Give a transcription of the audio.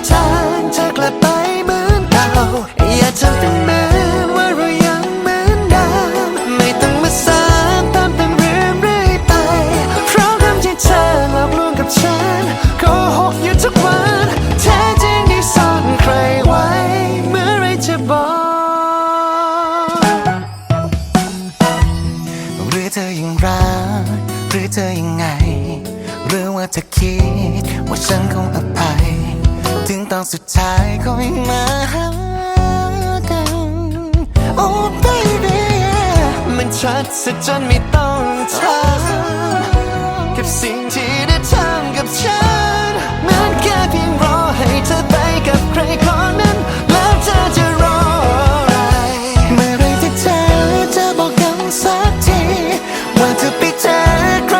อนเตาอย่าทำเป็นเหมือนว่าเรายังเหมือนเดิมไม่ต้องมาซ้ำตามเป็นเรื่องเรื่อยไป เพราะคำที่เธอหลอกลวงกับฉันโกหกอยู่ทุกวันแท้จริงที่ซ่อนใครไว้ เมื่อไรจะบอกหรือเธอยังรักหรือเธอยังไงหรือว่าเธอคิดว่าฉันคง ตอนสุดท้ายก็ยังมาหากันโอ้ baby มันชัดซะจนไม่ต้องถามกับสิ่งที่ได้ทำกับฉันมันแค่เพียงรอให้เธอไปกับใครคนนั้น แล้วเธอจะรออะไร เมื่อไรที่เธอจะบอกกันสักทีว่าเธอไปเจอ